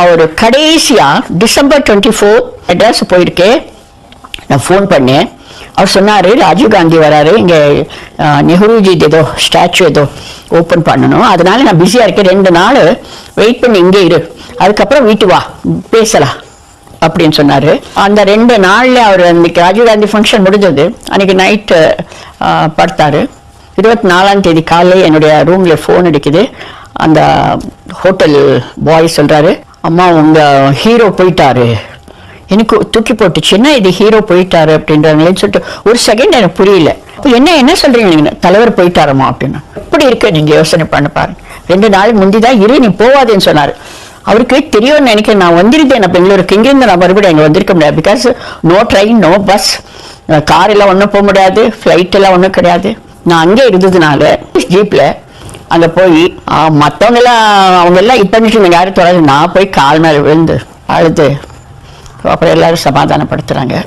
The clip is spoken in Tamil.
அவர் கடைசியாக டிசம்பர் டுவெண்ட்டி ஃபோர் அட்ரஸ் போயிருக்கேன் நான் ஃபோன் பண்ணேன். அவர் சொன்னார் ராஜீவ்காந்தி வராரு. இங்கே நெஹ்ருஜி ஏதோ ஸ்டாச்சு ஏதோ ஓப்பன் பண்ணணும். அதனால நான் பிஸியாக இருக்கேன். ரெண்டு நாள் வெயிட் பண்ணி இங்கே இரு. அதுக்கப்புறம் வீட்டு வா பேசலாம் அப்படின்னு சொன்னார். அந்த ரெண்டு நாளில் அவர் அன்னைக்கு ராஜீவ்காந்தி ஃபங்க்ஷன் முடிஞ்சது. அன்னைக்கு நைட்டு படுத்தார். இருபத்தி நாலாம் தேதி காலையில் என்னுடைய ரூமில் ஃபோன் அடிக்குது. அந்த ஹோட்டல் பாய் சொல்கிறாரு அம்மா உங்கள் ஹீரோ போயிட்டாரு. எனக்கு தூக்கி போட்டுச்சு. என்ன இது ஹீரோ போயிட்டாரு அப்படின்றாங்களேன்னு சொல்லிட்டு ஒரு செகண்ட் எனக்கு புரியல. அப்போ என்ன என்ன சொல்கிறீங்க நீங்கள் தலைவர் போயிட்டாரம்மா அப்படின்னு. எப்படி இருக்கு நீங்கள் யோசனை பண்ண பாருங்க. ரெண்டு நாள் முந்தி தான் இரு நீ போவாதேன்னு சொன்னார். அவருக்கு தெரியும்னு நினைக்கிறேன். நான் வந்திருந்தேன் பெங்களூருக்கு. இங்கேருந்து நான் மறுபடியும் இங்கே வந்திருக்க முடியாது. Because no train no bus car எல்லாம் ஒன்றும் போக முடியாது. ஃப்ளைட் எல்லாம் ஒன்றும் கிடையாது. நான் அங்கே இருந்ததுனால ஜீப்பில் அங்கே போய் மற்றவங்கெல்லாம் அவங்க எல்லாம் இப்போ யாரும் தொடர்ந்து நான் போய் கால் மேலே விழுந்து அழுது. அப்புறம் எல்லோரும் சமாதானப்படுத்துகிறாங்க